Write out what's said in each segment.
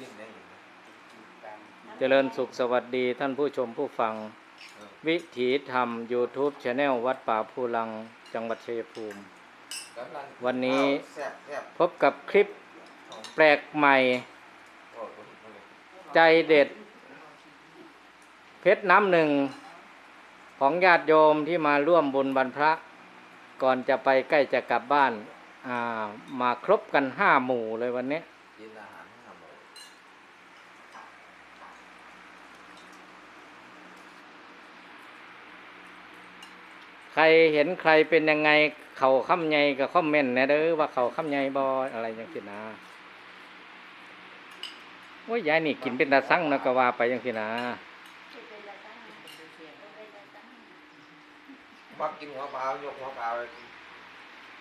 ยิ่งได้ยิ่งนะเจริญสุขสวัสดีท่านผู้ชมผู้ฟังเออวิถีธรรม YouTube Channel วัดป่าภูลัง จังหวัดชัยภูมิกำลังวันนี้แซ่บแซ่บพบกับคลิปของแปลกใหม่โอ้โหโอ้โหใจเด็ด เพชรน้ำหนึ่ง ของญาติโยมที่มาร่วมบุญบรรพระ ก่อนจะไปใกล้จะกลับบ้านอ่ามาครบกันห้าหมู่เลยวันนี้ กินอาหารห้าหมู่ ใครเห็นใครเป็นยังไง เขาค้ำใหญ่กับคอมเมนต์นะเด้อว่าเขาค้ำใหญ่บออะไรอย่างสินะโอ้ยยายนี่กินเป็นตาสั่งนะก็ว่าไปอย่างสินะมักกินหัวเปล่ายกหัวเปล่าเลย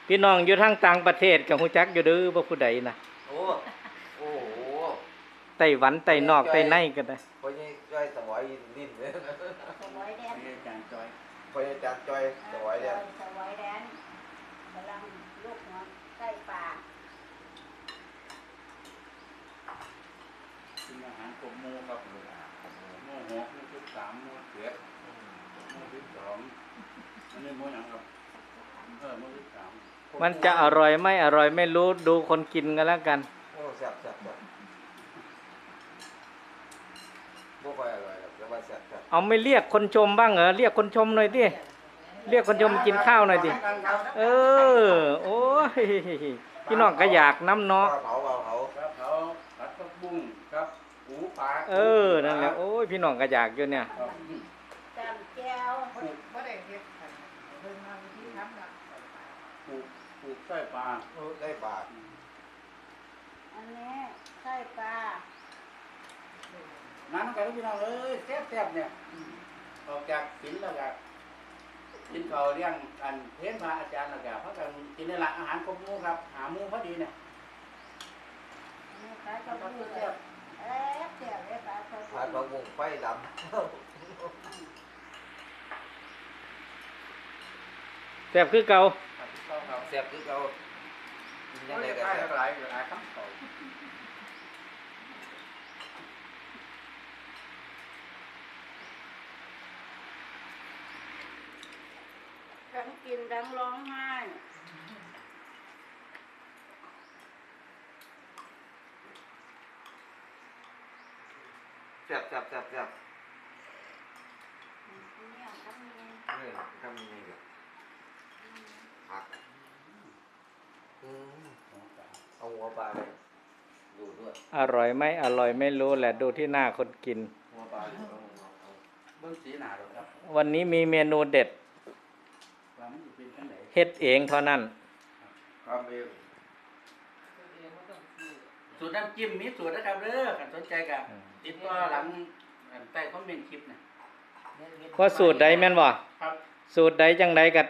พี่น้องอยู่ทางต่างประเทศกับหูจักอยู่เด้อว่าผู้ใดนะโอ้โอ้โหไต้หวันไต้นอกไต้ในก็ได้พอยังจ้อยสวายดิ้นเลย พอยังจานจ้อยสวายเนี่ยสวายแดนกำลังลูกหัวใกล้ป่ากินอาหารกบหมูครับหมูหมูหกหมูที่สามหมูเจ็ดหมูที่สองอันนี้หมูหยังครับเออหมูที่สามมันจะอร่อยไม่อร่อยไม่รู้ดูคนกินกันแล้วกัน โอ้แซ่บแซ่บแซ่บ บ่ค่อยอร่อยหรอกแต่ว่าแซ่บแซ่บเอาไม่เรียกคนชมบ้างเหรอเรียกคนชมหน่อยดิเรียกคนชมมากินข้าวหน่อยดิเออ โอ้ยพี่น้องก็อยากน้ำเนาะปลาเผาปลาเผาครับเขาผัดผักบุ้งครับหูปลาเออ นั่นแหละ โอ้ย พี่น้องก็อยากอยู่เนี่ย ครับจำแก้วบ่ได้เฮ็ดกันเพิ่นมาวิธีทำน่ะปลูกปลูกไส้ปลาเออได้ปลาอันนี้ไส้ปลา นั่นกันพี่น้องเอ้ยแซ่บๆเนี่ยออกจากศีลแล้วก็กินข้าวเลี้ยงกันเพ้นพระอาจารย์แล้วก็พักกันกินในหลักอาหารกบหมูครับ หาหมูพอดีเนี่ยอันนี้ปลากระพูดเลยเอ๊ะเสียเลยปลากระพูปลาดปลาบุ้งไฟดำแซ่บคือเก่าครับเข้าครับแซ่บคือเรากินยังไม่ไงได้ก็ใกล้แซ่บหลายหลายคำตอบทั้ งกินทั้งร้องไห้แซ่บแซ่บแซ่บแซ่บเนี่ยทั้งนี้นี่ทำยังไงกับผักอืมเอาหัวปลาไปดูด้วยอร่อยไม่อร่อยไม่รู้แหละดูที่หน้าคนกิน หัวปลาอยู่เอาเอาเอาเบื้องสีหนาหรอกครับ วันนี้มีเมนูเด็ดว่ามันจะ เป็นจังไหนเฮ็ดเองเท่านั้นครับเองสูตรน้ำจิ้มมีสูตรนะครับเด้อกันสนใจกับอืมติดต่อหลังอันใต้คอมเมนต์คลิปนะว่าสูตรใดแม่นบ่ครับ สูตรใดจังใดก็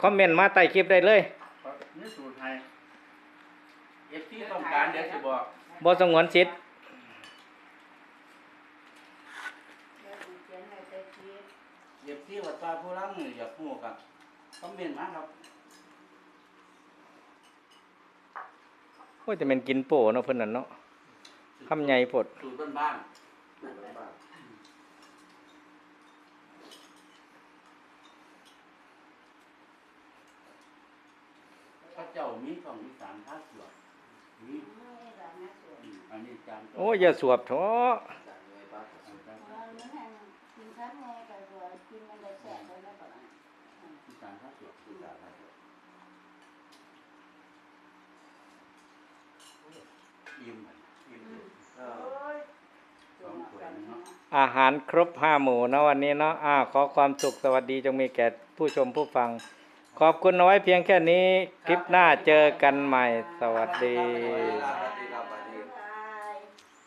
คอมเมนต์มาใต้คลิปได้เลยครับนี่สูตรไทยเอฟที่ต้องการเดี๋ยวจะบอกบ่สงวนสิทธิ์เดี๋ยวผมเขียนให้ใส่ชีสเอฟที่วัดป่าผู้รังอยากพูดกับคอมเมนต์มาครับ โอ้ ยแต่มันกินโป้เนาะเพิ่นน่ะเนาะคำใหญ่โพดสูตรบ้านดูกันบ้างๆพระเจ้ามีของมีสารท่าสวดมีไม่ได้นะสวยอืมอันนี้จานโอ้ยอย่าสวบเถอะ จานเลยปลา เออนี่ให้กินทั้งไงก็สวยกินมันได้แสบเลยนะก่อน มีสารท่าสวด ดูจานนะ อิ่มอิ่มเออ้อยสวยมากเนาะอาหารครบห้าหมู่นะวันนี้เนาะอ่าขอความสุขสวัสดีจงมีแก่ผู้ชมผู้ฟัง ขอบคุณเอาไว้เพียงแค่นี้ คลิปหน้าเจอกันใหม่ สวัสดีเวลาปฏิ